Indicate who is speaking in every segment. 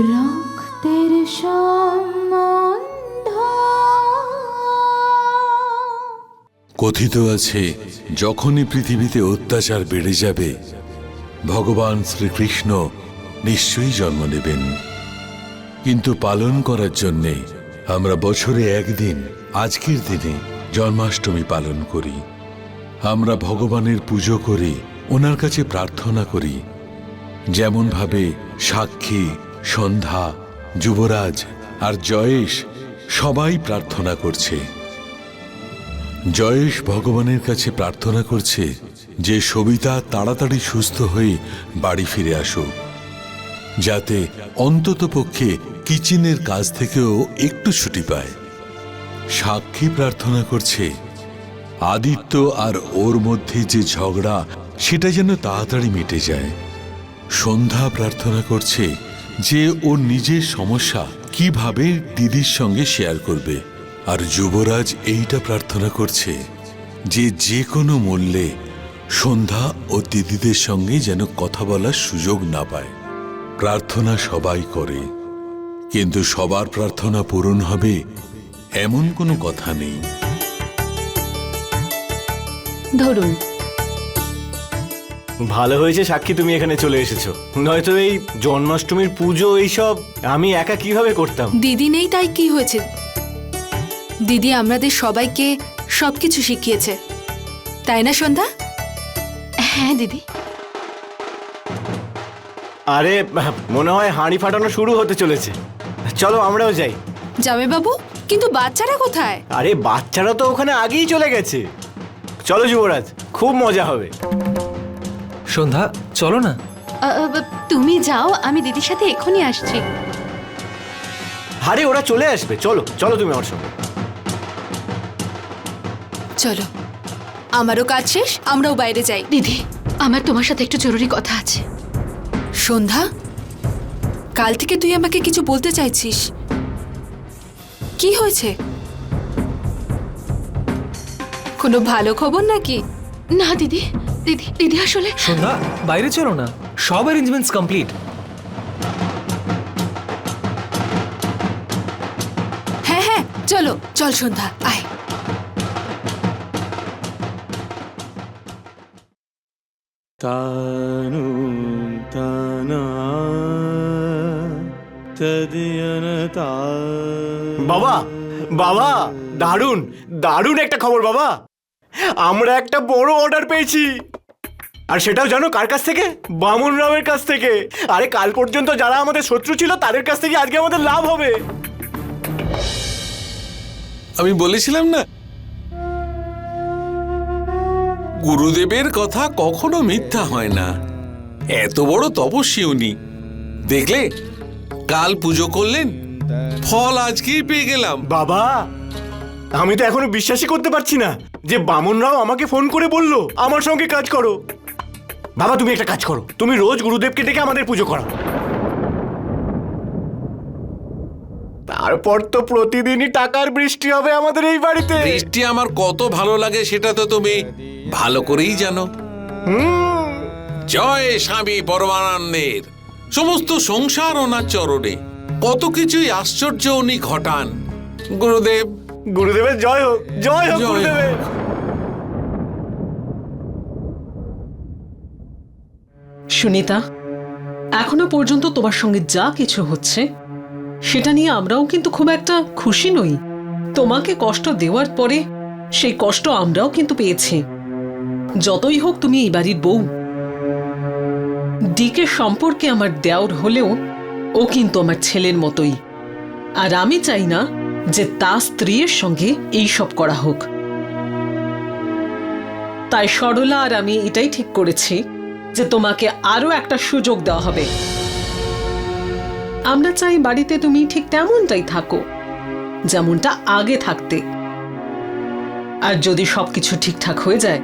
Speaker 1: রক্তের সম্বন্ধ।
Speaker 2: কথিত আছে, যখনই পৃথিবীতে অত্যাচার বেড়ে যাবে, ভগবান শ্রীকৃষ্ণ নিশ্চয়ই জন্ম নেবেন। কিন্তু পালন করার জন্যে আমরা বছরে একদিন, আজকের দিনে জন্মাষ্টমী পালন করি। আমরা ভগবানের পুজো করি ওনার কাছে প্রার্থনা করি, যেমনভাবে সাক্ষী সন্ধ্যা, যুবরাজ আর জয়েশ সবাই প্রার্থনা করছে। জয়েশ ভগবানের কাছে প্রার্থনা করছে যে সবিতা তাড়াতাড়ি সুস্থ হয়ে বাড়ি ফিরে আসুক যাতে অন্তত পক্ষে কিচেনের কাজ থেকেও একটু ছুটি পায়। সাক্ষী প্রার্থনা করছে, আদিত্য আর ওর মধ্যে যে ঝগড়া, সেটা যেন তাড়াতাড়ি মিটে যায়। সন্ধ্যা প্রার্থনা করছে যে ওর নিজের সমস্যা কীভাবে দিদির সঙ্গে শেয়ার করবে। আর যুবরাজ এইটা প্রার্থনা করছে যে যে কোনো মূল্যে সন্ধ্যা ও দিদিদের সঙ্গে যেন কথা বলার সুযোগ না পায়। প্রার্থনা সবাই করে, কিন্তু সবার প্রার্থনা পূরণ হবে এমন কোনো কথা নেই।
Speaker 1: ধরুন
Speaker 3: ভালো হয়েছে সাক্ষী তুমি এখানে চলে এসেছ। নয়তো এই জন্মাষ্টমীর পুজো এইসব আমি একা কীভাবে করতাম?
Speaker 4: দিদি নেই তাই কি হয়েছে? দিদি আমাদের সবাইকে সবকিছু শিখিয়েছে। তাই না সন্ধ্যা?
Speaker 1: হ্যাঁ দিদি।
Speaker 3: আরে মনে হয় হাঁড়ি ফাটানো শুরু হতে চলেছে। চলো আমরাও যাই।
Speaker 4: যাবে বাবু কিন্তু বাচ্চারা কোথায়?
Speaker 3: আরে বাচ্চারা তো ওখানে আগেই চলে গেছে। চলো যুবরাজ খুব মজা হবে।
Speaker 5: সন্ধ্যা চলো না।
Speaker 1: তুমি যাও আমি দিদির সাথে এখনই আসছি।
Speaker 3: আরে ওরা চলে আসবে। চলো চলো তুমি আমার সঙ্গে।
Speaker 4: চলো। আমারও কাজ শেষ আমরাও বাইরে যাই।
Speaker 1: দিদি আমার তোমার সাথে একটু জরুরি কথা আছে।
Speaker 4: সন্ধ্যা কাল থেকে তুই আমাকে কিছু বলতে চাইছিস। কি হয়েছে? কোনো ভালো খবর নাকি?
Speaker 1: না দিদি। দিদি দিদি আসলে?
Speaker 5: সন্ধ্যা বাইরে চলো না। সব অ্যারেঞ্জমেন্টস কমপ্লিট
Speaker 4: হ্যাঁ হ্যাঁ চলো চল সন্ধ্যা আয়।
Speaker 3: তানু তানা বাবা বাবা দারুণ দারুণ একটা খবর বাবা। আমরা একটা বড় অর্ডার পেয়েছি। আর সেটাও জানো কার কাছ থেকে? বামন রামের কাছ থেকে। আরে কাল পর্যন্ত যারা আমাদের শত্রু ছিল তাদের কাছ থেকে আজকে আমাদের লাভ হবে।
Speaker 6: আমি বলেছিলাম না? গুরুদেবের কথা কখনো মিথ্যা হয় না। এত বড় তপস্বী উনি। দেখলে কাল পুজো করলেন ফল আজকেই পেয়ে গেলাম।
Speaker 3: বাবা আমি তো এখনও বিশ্বাসই করতে পারছি না যে বামনরাও আমাকে ফোন করে বলল আমার সঙ্গে কাজ করো। বাবা তুমি একটা কাজ করো। তুমি রোজ গুরুদেবকে ডেকে আমাদের পুজো করো তারপর তো প্রতিদিনই টাকার বৃষ্টি হবে আমাদের এই বাড়িতে।
Speaker 6: বৃষ্টি আমার কত ভালো লাগে সেটা তো তুমি ভালো করেই জানো। জয় স্বামী পরমানন্দের। সমস্ত সংসার ওনার চরণে কত কিছুই আশ্চর্য উনি ঘটান। গুরুদেব
Speaker 3: গুরুদেবের জয় হোক জয় হোক গুরুদেবের
Speaker 7: সুনিতা এখনও পর্যন্ত তোমার সঙ্গে যা কিছু হচ্ছে সেটা নিয়ে আমরাও কিন্তু খুব একটা খুশি নই। তোমাকে কষ্ট দেওয়ার পরে সেই কষ্ট আমরাও কিন্তু পেয়েছি। যতই হোক তুমি এই বাড়ির বউ। ডিকে সম্পর্কে আমার দেওর হলেও ও কিন্তু আমার ছেলের মতোই। আর আমি চাই না যে তা স্ত্রীর সঙ্গে এই সব করা হোক। তাই সরলা আর আমি এটাই ঠিক করেছি যে তোমাকে আরও একটা সুযোগ দেওয়া হবে। আমরা চাই বাড়িতে তুমি ঠিক তেমনটাই থাকো, যেমনটা আগে থাকতে। আর যদি সবকিছু ঠিকঠাক হয়ে যায়,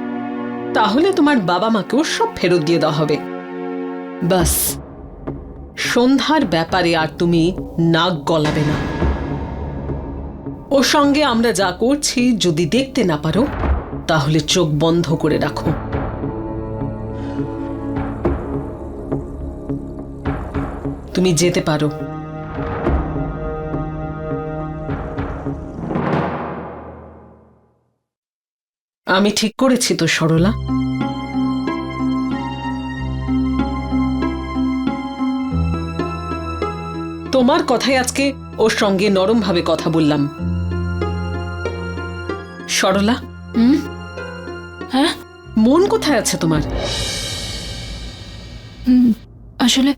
Speaker 7: তাহলে তোমার বাবা মাকেও সব ফেরত দিয়ে দেওয়া হবে। বাস সন্ধ্যার ব্যাপারে আর তুমি নাক গলাবে না। ওর সঙ্গে আমরা যা করছি যদি দেখতে না পারো, তাহলে চোখ বন্ধ করে রাখো। তুমি যেতে পারো। আমি ঠিক করেছি তো, সরলা। তোমার কথাই আজকে ওর সঙ্গে নরমভাবে কথা বললাম। সরলা?
Speaker 4: হুম? হ্যাঁ?
Speaker 7: মন কোথায় আছে তোমার?
Speaker 4: আসলে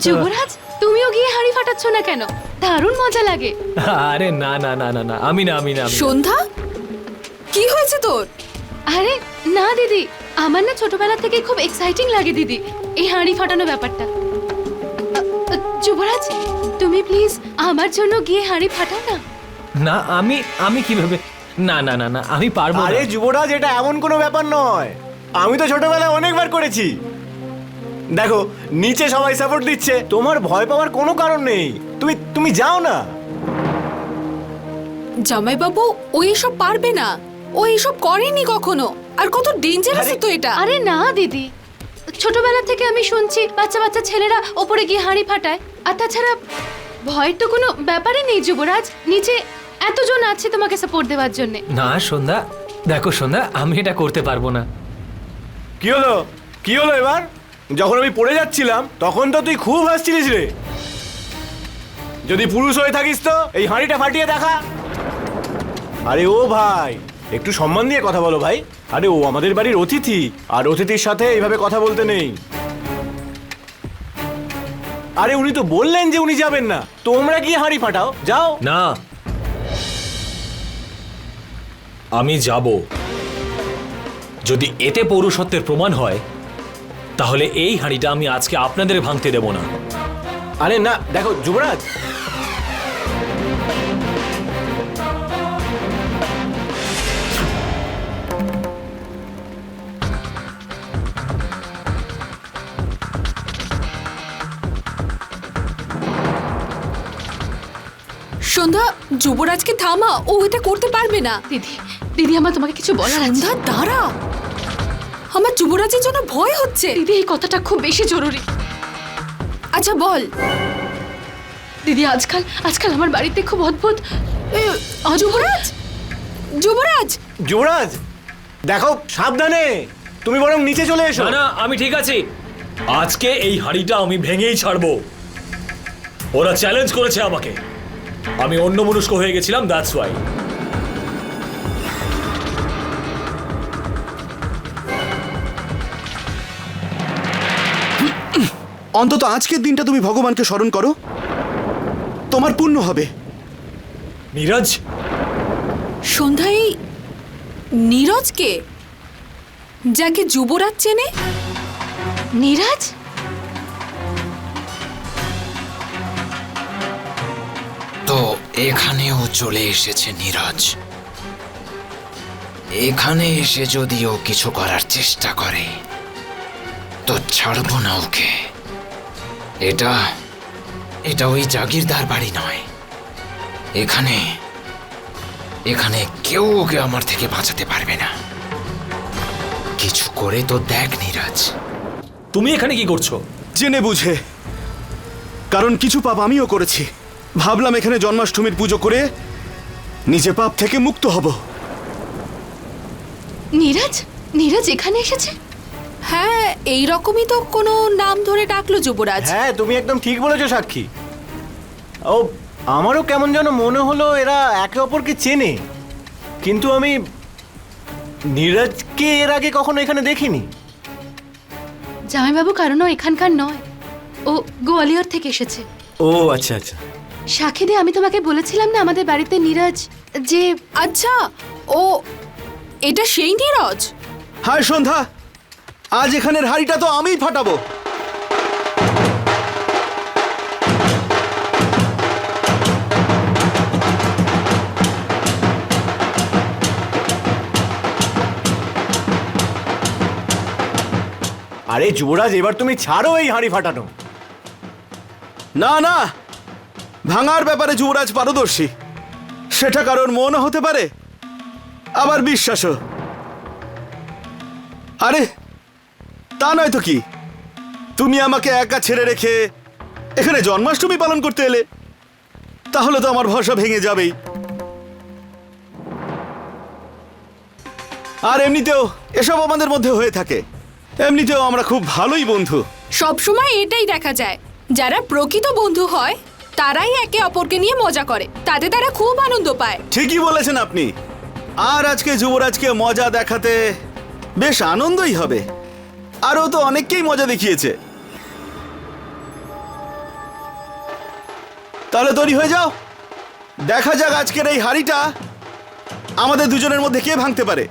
Speaker 1: যুবরাজ তুমিও গিয়ে হাঁড়ি ফাটাচ্ছ না কেন? দারুণ মজা লাগে।
Speaker 5: আরে না না না না না আমি না আমি না আমি না।
Speaker 4: সন্ধ্যা? কি হয়েছে তোর?
Speaker 1: আরে না দিদি। আমার না ছোটবেলা থেকে খুব এক্সাইটিং লাগে দিদি এই হাঁড়ি ফাটানো ব্যাপারটা। আ, আ, যুবরাজ তুমি প্লিজ আমার জন্য গিয়ে হাঁড়ি ফাটাও না।
Speaker 5: না আমি আমি কীভাবে? না না না না আমি পারব
Speaker 3: আরে যুবরাজ এটা এমন কোনো ব্যাপার নয়। আমি তো ছোটবেলায় অনেকবার করেছি। দেখো নিচে সবাই সাপোর্ট দিচ্ছে। তোমার ভয় পাওয়ার কোনো কারণ নেই। তুমি তুমি যাও না।
Speaker 4: জামাইবাবু ও এসব পারবে না। ও এসব করেনি কখনো। আর কত ডেঞ্জারাস তো এটা।
Speaker 1: আরে না দিদি। ছোটবেলা থেকে আমি শুনছি বাচ্চা বাচ্চা ছেলেরা ওপরে গিয়ে হাঁড়ি ফাটায়। আর তাছাড়া ভয়ের তো কোনো ব্যাপারই নেই যুবরাজ। নিচে এতজন আছে তোমাকে সাপোর্ট দেওয়ার জন্য।
Speaker 5: না সন্ধ্যা। দেখো সন্ধ্যা আমি এটা করতে পারব না।
Speaker 3: কি হলো? কি হলো এবার? যখন আমি পড়ে যাচ্ছিলাম, তখন তো তুই খুব হাসছিলিস রে। যদি পুরুষ হয়ে থাকিস তো, এই হাঁড়িটা ফাটিয়ে দেখা। আরে ও ভাই, একটু সম্মান দিয়ে কথা বলো ভাই। আরে ও আমাদের বাড়ির অতিথি, আর অতিথির সাথে এইভাবে কথা বলতে নেই। আরে উনি তো বললেন যে উনি যাবেন না। তোমরা গিয়ে হাঁড়ি ফাটাও, যাও।
Speaker 5: না। আমি যাব। যদি এতে পৌরসত্বের প্রমাণ হয় তাহলে এই হাঁড়িটা আমি আজকে আপনাদের ভাঙতে দেব না।
Speaker 3: আরে না দেখো যুবরাজ।
Speaker 4: সন্ধ্যা যুবরাজকে থামা ও এটা করতে পারবে না।
Speaker 1: দিদি দিদি আমার তোমাকে কিছু বলার আছে।
Speaker 4: সন্ধ্যা দাঁড়া আমার যুবরাজের জন্য ভয় হচ্ছে।
Speaker 1: দিদি এই কথাটা খুব বেশি জরুরি।
Speaker 4: আচ্ছা বল।
Speaker 1: দিদি আজকাল আজকাল আমার বাড়িতে খুব অদ্ভুত।
Speaker 4: এ, যুবরাজ? যুবরাজ?
Speaker 3: যুবরাজ দেখো সাবধানে। তুমি বরং নিচে চলে এসো।
Speaker 5: না না আমি ঠিক আছি। আজকে এই হাঁড়িটা আমি ভেঙেই ছাড়বো। ওরা চ্যালেঞ্জ করেছে আমাকে। আমি অন্য মনস্ক হয়ে গেছিলাম দ্যাটস ওয়াই
Speaker 8: অন্তত আজকের দিনটা তুমি ভগবানকে স্মরণ করো। তোমার পুণ্য হবে।
Speaker 5: নীরজ?
Speaker 4: সন্ধ্যায় নীরজকে যাকে যুবরাজ চেনে?
Speaker 1: নীরাজ?
Speaker 9: তো এখানেও চলে এসেছে নীরজ। এখানে এসে যদি ও কিছু করার চেষ্টা করে তো ছাড়বো না ওকে। এটা এটা ওই জাগিরদার বাড়ি নয়। এখানে এখানে কেউ ওকে আমার থেকে বাঁচাতে পারবে না। কিছু করে তো দেখ নীরজ।
Speaker 5: তুমি এখানে কি করছ?
Speaker 8: জেনে বুঝে। কারণ কিছু পাপ আমিও করেছি। ভাবলাম এখানে জন্মাষ্টমীর পুজো করে নিজে পাপ থেকে মুক্ত হব।
Speaker 1: নীরাজ নীরাজ এখানে এসেছে?
Speaker 4: হ্যাঁ এই রকমই তো কোনো নাম ধরে ডাকলো যুবরাজ।
Speaker 3: হ্যাঁ তুমি একদম ঠিক বলেছ সাক্ষী। ও আমারও কেমন যেন মনে হলো এরা একে অপরকে চেনে। কিন্তু আমি নীরজকে এর আগে কখনো এখানে দেখিনি।
Speaker 1: জামাইবাবু কারণও এখানকার নয়। ও গোয়ালিয়র থেকে এসেছে।
Speaker 3: ও আচ্ছা আচ্ছা।
Speaker 1: সাক্ষী দিয়ে আমি তোমাকে বলেছিলাম না আমাদের বাড়িতে নীরাজ যে
Speaker 4: আচ্ছা ও এটা সেই নীরজ?
Speaker 8: হায় সন্ধ্যা! আজ এখানের হাড়িটা তো আমিই ফাটাবো।
Speaker 3: আরে যুবরাজ এবার তুমি ছাড়ো এই হাঁড়ি ফাটানো।
Speaker 8: না না ভাঙার ব্যাপারে যুবরাজ পারদর্শী। সেটা কারোর মনও হতে পারে আবার বিশ্বাসও। আরে তা নয় তো কি? তুমি আমাকে একা ছেড়ে রেখে এখানে জন্মাষ্টমী পালন করতে এলে তাহলে তো আমার ভরসা ভেঙে যাবেই। আর এমনিতেও এসব আমাদের মধ্যে হয়ে থাকে। এমনিতেও আমরা খুব ভালোই বন্ধু।
Speaker 4: সবসময় এটাই দেখা যায়। যারা প্রকৃত বন্ধু হয় তারাই একে অপরকে নিয়ে মজা করে। তাতে তারা খুব আনন্দ পায়।
Speaker 8: ঠিকই বলেছেন আপনি। আর আজকে যুবরাজকে মজা দেখাতে বেশ আনন্দই হবে। আরও তো অনেককেই মজা দেখিয়েছে। তাহলে তৈরি হয়ে যাও। দেখা যাক আজকের এই হাড়িটা আমাদের দুজনের মধ্যে কে ভাঙতে পারে।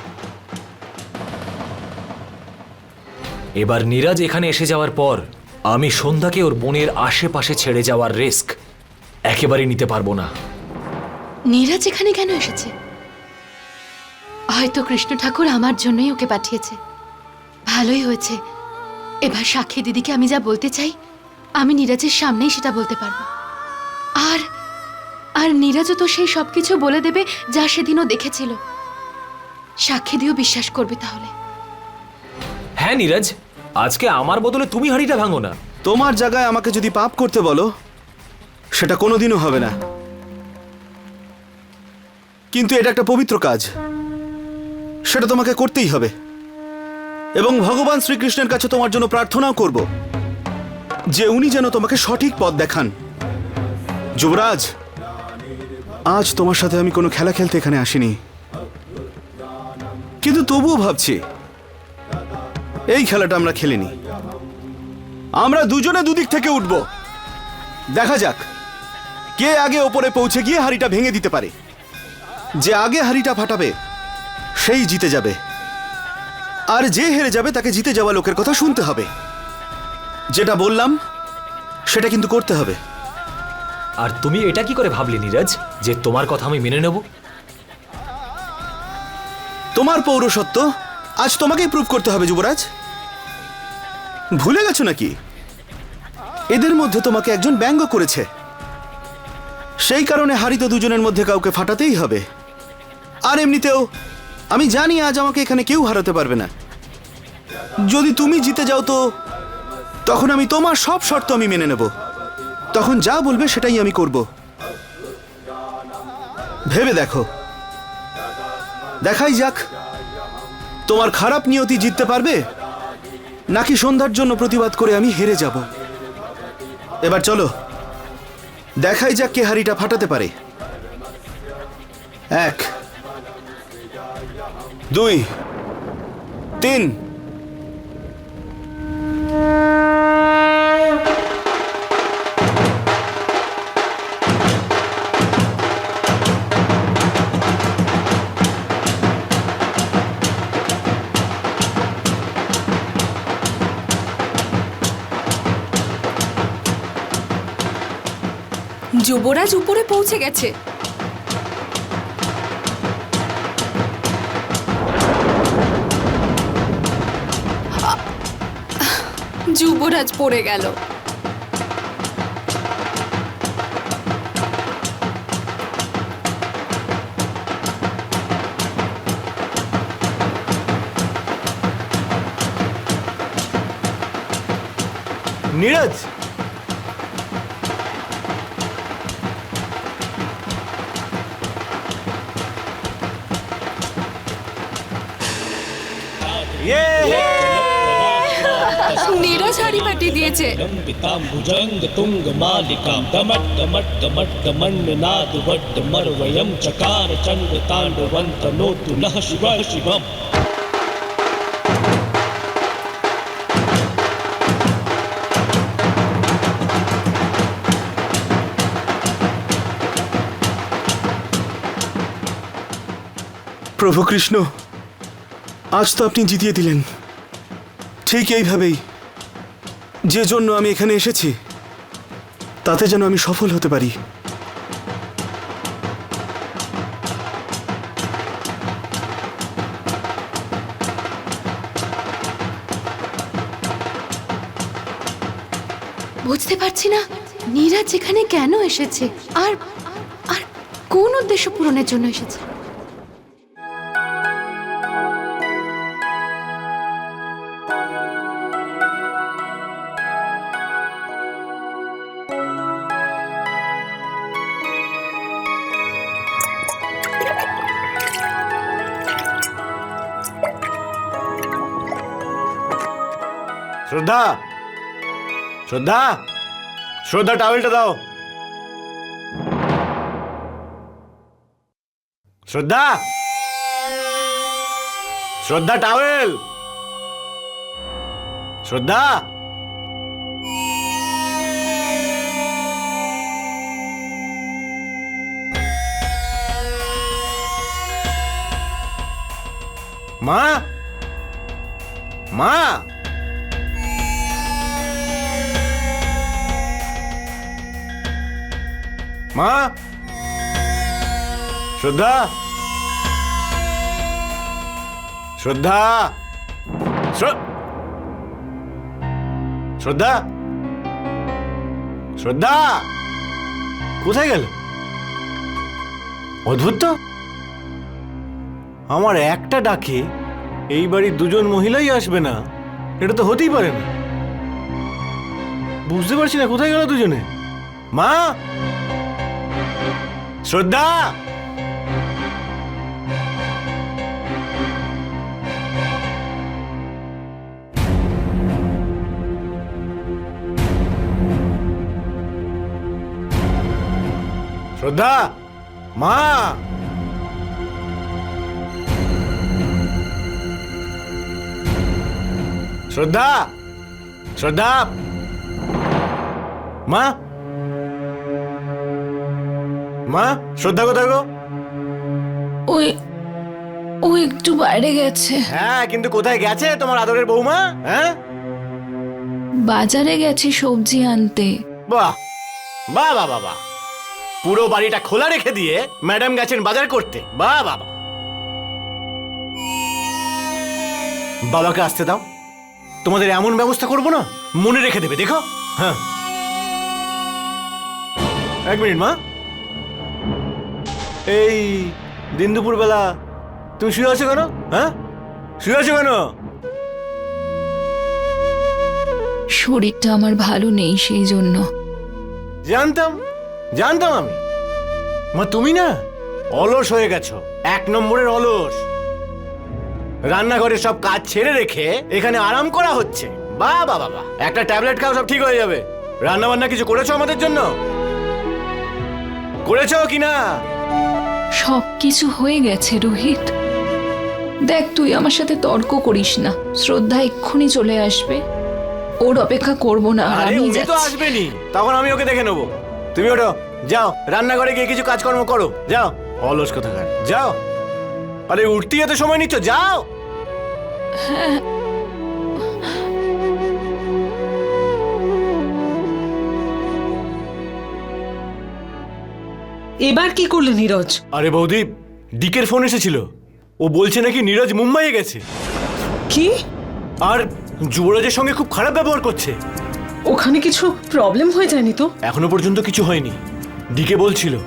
Speaker 5: এবার নীরাজ এখানে এসে যাওয়ার পর আমি সন্ধ্যাকে ওর বোনের আশেপাশে ছেড়ে যাওয়ার রিস্ক একেবারে নিতে পারব না।
Speaker 1: নীরাজ এখানে কেন এসেছে? হয়তো কৃষ্ণ ঠাকুর আমার জন্যই ওকে পাঠিয়েছে। ভালোই হয়েছে। এবার সাক্ষী দিদিকে আমি যা বলতে চাই আমি নীরাজের সামনেই সেটা বলতে পারব। আর আর নীরাজও তো সেই সব কিছু বলে দেবে যা সেদিনও দেখেছিল। সাক্ষী দিয়েও বিশ্বাস করবে তাহলে।
Speaker 5: হ্যাঁ নীরাজ আজকে আমার বদলে তুমি হাঁড়িটা ভাঙো না।
Speaker 8: তোমার জায়গায় আমাকে যদি পাপ করতে বলো সেটা কোনোদিনও হবে না। কিন্তু এটা একটা পবিত্র কাজ। সেটা তোমাকে করতেই হবে। এবং ভগবান শ্রীকৃষ্ণের কাছে তোমার জন্য প্রার্থনাও করব যে উনি যেন তোমাকে সঠিক পথ দেখান। যুবরাজ, আজ তোমার সাথে আমি কোনো খেলা খেলতে এখানে আসিনি। কিন্তু তবুও ভাবছি, এই খেলাটা আমরা খেলিনি। আমরা দুজনে দুদিক থেকে উঠব। দেখা যাক, কে আগে ওপরে পৌঁছে গিয়ে হাড়িটা ভেঙে দিতে পারে। যে আগে হাড়িটা ফাটাবে, সেই জিতে যাবে। আর যে হেরে যাবে তাকে জিতে যাওয়া লোকের কথা শুনতে হবে। যেটা বললাম সেটা কিন্তু করতে হবে।
Speaker 5: আর তুমি এটা কি করে ভাবলে নীরাজ যে তোমার কথা আমি মেনে নেব?
Speaker 8: তোমার পৌরসত্ব আজ তোমাকেই প্রুভ করতে হবে যুবরাজ। ভুলে গেছো নাকি? এদের মধ্যে তোমাকে একজন ব্যঙ্গ করেছে। সেই কারণে হারি তো দুজনের মধ্যে কাউকে ফাটাতেই হবে। আর এমনিতেও আমি জানি আজ আমাকে এখানে কেউ হারাতে পারবে না। যদি তুমি জিতে যাও তো, তখন আমি তোমার সব শর্ত আমি মেনে নেব। তখন যা বলবে সেটাই আমি করব। ভেবে দেখো। দেখাই যাক, তোমার খারাপ নিয়তি জিততে পারবে, নাকি সন্ধ্যার জন্য প্রতিবাদ করে আমি হেরে যাব। এবার চলো, দেখাই যাক কে হাড়িটা ফাটাতে পারে। এক, দুই, তিন
Speaker 4: যুবরাজ উপরে পৌঁছে গেছে। যুবরাজ পড়ে গেল।
Speaker 3: নীরজ
Speaker 10: হয়েছে।
Speaker 8: প্রভু কৃষ্ণ আজ তো আপনি জিতিয়ে দিলেন। ঠিক এইভাবেই যে জন্য আমি এখানে এসেছি, তাতে যেন আমি সফল হতে পারি।
Speaker 1: বুঝতে পারছি না, নীরাজ এখানে কেন এসেছে? আর আর কোন উদ্দেশ্য পূরণের জন্য এসেছে?
Speaker 3: শ্রদ্ধা শ্রদ্ধা শ্রদ্ধা টাওয়েলটা দাও। শ্রদ্ধা শ্রদ্ধা টাওয়েল শ্রদ্ধা মা মা মা? শ্রদ্ধা? শ্রদ্ধা? শ্র- শ্রদ্ধা? শ্রদ্ধা? কোথায় গেল? অদ্ভুত তো। আমার একটা ডাকে এই বাড়ির দুজন মহিলাই আসবে না, এটা তো হতেই পারে না। বুঝতে পারছি না, কোথায় গেল দুজনে? মা? শ্রদ্ধা শ্রদ্ধা মা শ্রদ্ধা শ্রদ্ধা মা মা শ্রদ্ধা কোথায় গো?
Speaker 4: ওই ও একটু বাইরে গেছে।
Speaker 3: হ্যাঁ কিন্তু কোথায় গেছে তোমার আদরের বৌমা? হ্যাঁ?
Speaker 4: বাজারে গেছে সবজি আনতে।
Speaker 3: বাহ বাহ বাহ বাহ পুরো বাড়িটা খোলা রেখে দিয়ে ম্যাডাম গেছেন বাজার করতে। বাহ বাবা বাবাকে আসতে দাও। তোমাদের এমন ব্যবস্থা করব না মনে রেখে দেবে দেখো। হ্যাঁ। এক মিনিট মা। এই দিন দুপুর বেলা তুমি শুয়ে আছো কেন? হ্যাঁ? শুয়ে আছো কেন?
Speaker 4: শরীরটা আমার ভালো নেই সেই জন্য।
Speaker 3: জানতাম জানতাম আমি। মা তুমি না অলস হয়ে গেছো এক নম্বরের অলস। রান্নাঘরে সব কাজ ছেড়ে রেখে এখানে আরাম করা হচ্ছে। বা বা বাবা একটা ট্যাবলেট খাও সব ঠিক হয়ে যাবে। রান্না বান্না কিছু করেছ আমাদের জন্য? করেছ কি না?
Speaker 4: সব কিছু হয়ে গেছে রোহিত। দেখ তুই আমার সাথে তর্ক করিস না। শ্রদ্ধা এক্ষুনি চলে আসবে। ওর অপেক্ষা করব না আরে আমি
Speaker 3: উনি তো
Speaker 4: যাচ্ছি।
Speaker 3: আসবেনি তখন আমি ওকে দেখে নেব। তুমি ওঠো। যাও রান্নাঘরে গিয়ে কিছু কাজকর্ম করো। যাও। অলস কোথাকার। যাও। আরে উঠতে এত সময় নিচ্ছ? যাও।
Speaker 7: এবার কি করলে নীরজ?
Speaker 3: আরে বৌদি ডিকের ফোন এসেছিল। ও বলছে নাকি নীরজ মুম্বাইয়ে গেছে।
Speaker 7: কি?
Speaker 3: আর যুবরাজের সঙ্গে খুব খারাপ ব্যবহার করছে।
Speaker 7: ওখানে কিছু প্রবলেম হয়ে যায়নি তো?
Speaker 3: এখনও পর্যন্ত কিছু হয়নি। ডিকে বলছিল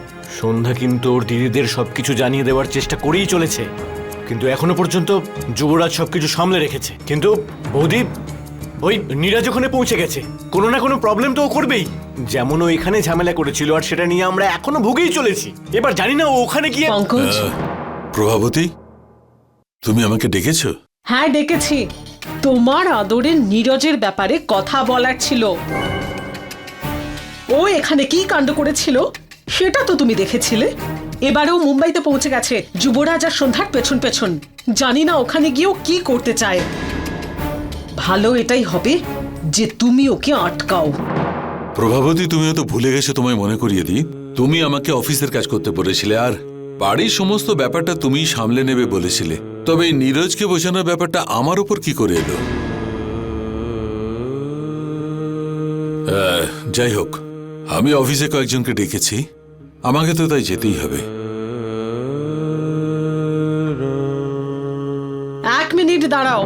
Speaker 3: সন্ধ্যা কিন্তু ওর দিদিদের সবকিছু জানিয়ে দেওয়ার চেষ্টা করেই চলেছে। কিন্তু এখনও পর্যন্ত যুবরাজ সবকিছু সামলে রেখেছে। কিন্তু বৌদি ওই নীরাজ ওখানে পৌঁছে গেছে কোনো না কোনো প্রবলেম তো ও করবেই। যেমন ও এখানে ঝামেলা করেছিল আর সেটা নিয়ে আমরা এখনও ভুগেই চলেছি। এবার জানি না ও ওখানে গিয়ে
Speaker 7: পঙ্কজ?
Speaker 2: প্রভাবতী তুমি আমাকে ডেকেছো?
Speaker 7: হ্যাঁ ডেকেছি। তোমার আদরের নীরজের ব্যাপারে কথা বলার ছিল। ও এখানে কি কাণ্ড করেছিল সেটা তো তুমি দেখেছিলে। এবারেও মুম্বাইতে পৌঁছে গেছে যুবরাজ আর সন্ধ্যার পেছন পেছন। জানি না ওখানে গিয়েও কি করতে চায়। ভালো এটাই হবে যে তুমি ওকে আটকাও।
Speaker 2: প্রভাবতী তুমিও তো ভুলে গেছো তোমায় মনে করিয়ে দিই। তুমি আমাকে অফিসের কাজ করতে বলেছিলে আর বাড়ির সমস্ত ব্যাপারটা তুমিই সামলে নেবে বলেছিলে। তবে এই নীরজকে বোঝানোর ব্যাপারটা আমার উপর কি করে এলো? যাই হোক আমি অফিসে কয়েকজনকে ডেকেছি। আমাকে তো তাই যেতেই হবে।
Speaker 7: এক মিনিট দাঁড়াও।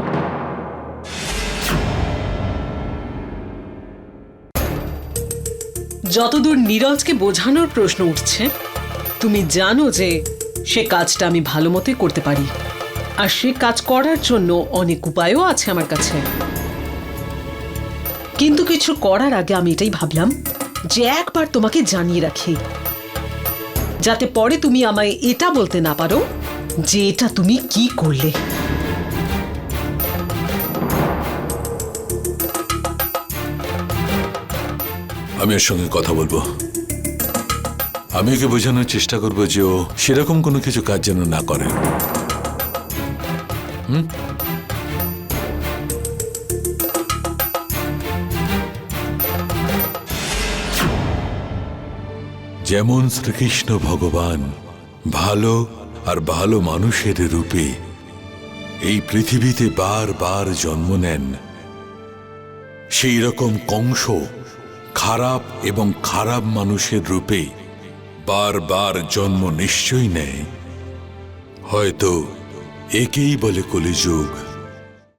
Speaker 7: যতদূর নীরজকে বোঝানোর প্রশ্ন উঠছে, তুমি জানো যে সে কাজটা আমি ভালো মতোই করতে পারি। আর সে কাজ করার জন্য অনেক উপায়ও আছে আমার কাছে। কিন্তু কিছু করার আগে আমি এটাই ভাবলাম যে একবার তোমাকে জানিয়ে রাখি। যাতে পরে তুমি আমায় এটা বলতে না পারো যে এটা তুমি কি করলে।
Speaker 2: আমি ওর সঙ্গে কথা বলব। আমি ওকে বোঝানোর চেষ্টা করব যে ও সেরকম কোনো কিছু কাজ যেন না করে। যেমন শ্রীকৃষ্ণ ভগবান ভালো আর ভালো মানুষের রূপে এই পৃথিবীতে বারবার জন্ম নেন, সেই রকম কংস খারাপ এবং খারাপ মানুষের রূপে বারবার জন্ম নিশ্চয়ই নেয়। হয়তো একেই বলে কলিযুগ।